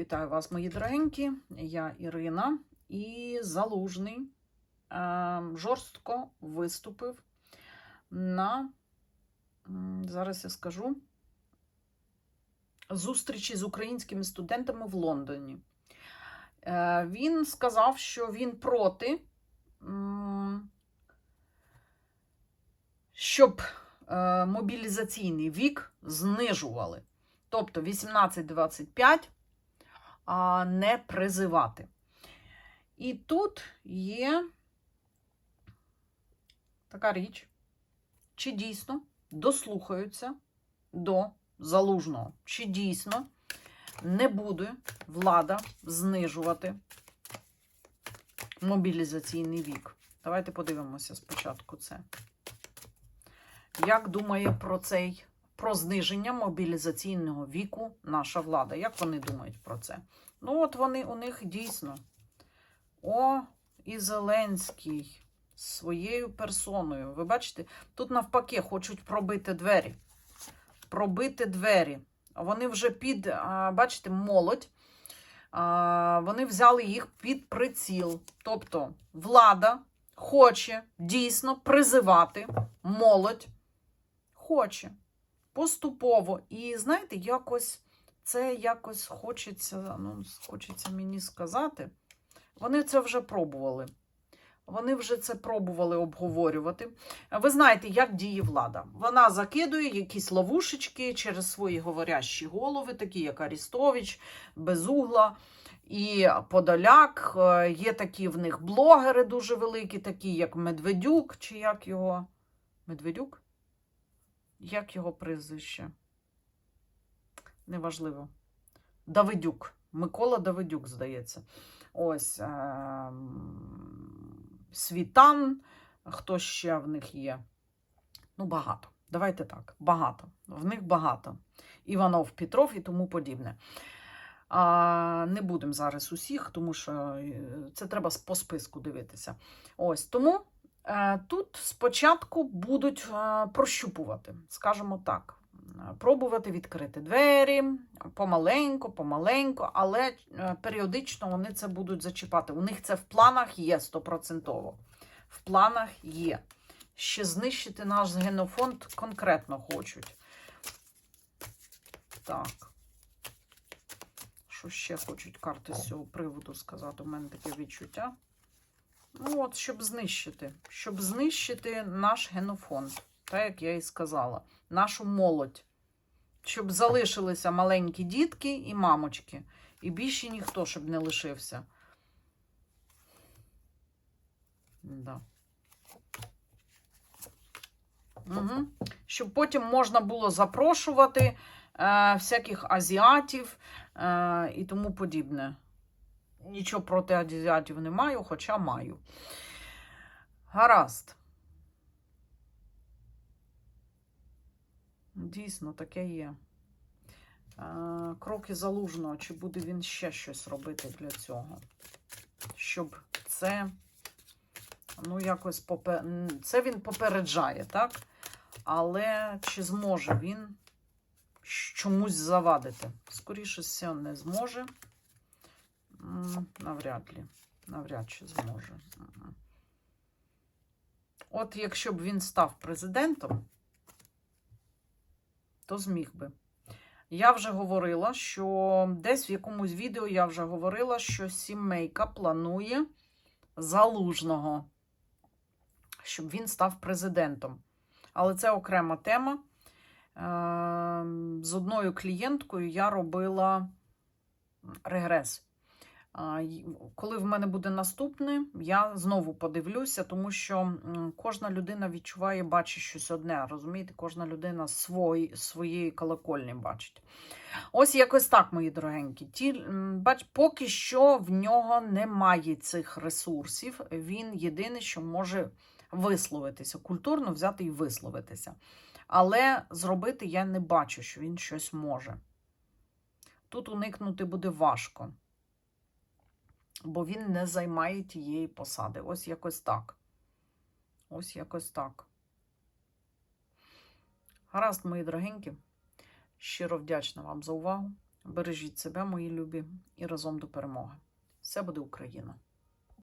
Вітаю вас, мої дорогенькі. Я Ірина і Залужний е, жорстко виступив на, зараз я скажу, зустрічі з українськими студентами в Лондоні. Е, він сказав, що він проти, щоб е, мобілізаційний вік знижували. Тобто 18-25 а не призивати. І тут є така річ, чи дійсно дослухаються до залужного, чи дійсно не буде влада знижувати мобілізаційний вік. Давайте подивимося спочатку це. Як думає про цей про зниження мобілізаційного віку наша влада. Як вони думають про це? Ну, от вони у них дійсно. О, і Зеленський своєю персоною. Ви бачите, тут навпаки хочуть пробити двері. Пробити двері. Вони вже під, бачите, молодь. Вони взяли їх під приціл. Тобто влада хоче дійсно призивати молодь. Хоче поступово. І знаєте, якось це якось хочеться, ну, хочеться мені сказати. Вони це вже пробували. Вони вже це пробували обговорювати. Ви знаєте, як діє влада. Вона закидує якісь ловушечки через свої говорящі голови, такі як Арістович, Безугла і Подоляк. Е, Є такі в них блогери дуже великі, такі як Медведюк, чи як його. Медведюк? Як його прізвище? Неважливо. Давидюк. Микола Давидюк, здається. Ось е- Світан. Хто ще в них є? Ну, багато. Давайте так. Багато. В них багато. Іванов, Петров і тому подібне. А, Не будемо зараз усіх, тому що е, це треба по списку дивитися. Ось тому. Е, Тут спочатку будуть е, прощупувати, скажімо так, Е, пробувати відкрити двері помаленьку, помаленьку, але періодично вони це будуть зачіпати. У них це в планах є стопроцентово. В планах є. Ще знищити наш генофонд конкретно хочуть. Так. Що ще хочуть карти з цього приводу сказати? У мене таке відчуття. Ну, от, щоб знищити. Щоб знищити наш генофонд, так як я і сказала, нашу молодь. Щоб залишилися маленькі дітки і мамочки. І більше ніхто, щоб не лишився. Да. Угу. Щоб потім можна було запрошувати е, всяких азіатів е, і тому подібне. Нічого проти азіатів не маю, хоча маю. Гаразд. Дійсно, таке є. Кроки залужного, чи буде він ще щось робити для цього? Щоб це, ну, якось попе... це він попереджає, так? Але чи зможе він чомусь завадити? Скоріше все, не зможе. Навряд ли. Навряд чи зможе. От якщо б він став президентом, то зміг би. Я вже говорила, що десь в якомусь відео я вже говорила, що сімейка планує залужного, щоб він став президентом. Але це окрема тема. Ем, з одною клієнткою я робила регрес. Коли в мене буде наступне, я знову подивлюся, тому що кожна людина відчуває, бачить щось одне. Розумієте, кожна людина свої, своєї колокольні бачить. Ось якось так, мої дорогенькі. Ті, бач, Поки що в нього немає цих ресурсів. Він єдине, що може висловитися, культурно взяти і висловитися. Але зробити я не бачу, що він щось може. Тут уникнути буде важко бо він не займає тієї посади. Ось якось так. Ось якось так. Гаразд, мої дорогенькі. Щиро вдячна вам за увагу. Бережіть себе, мої любі, і разом до перемоги. Все буде Україна!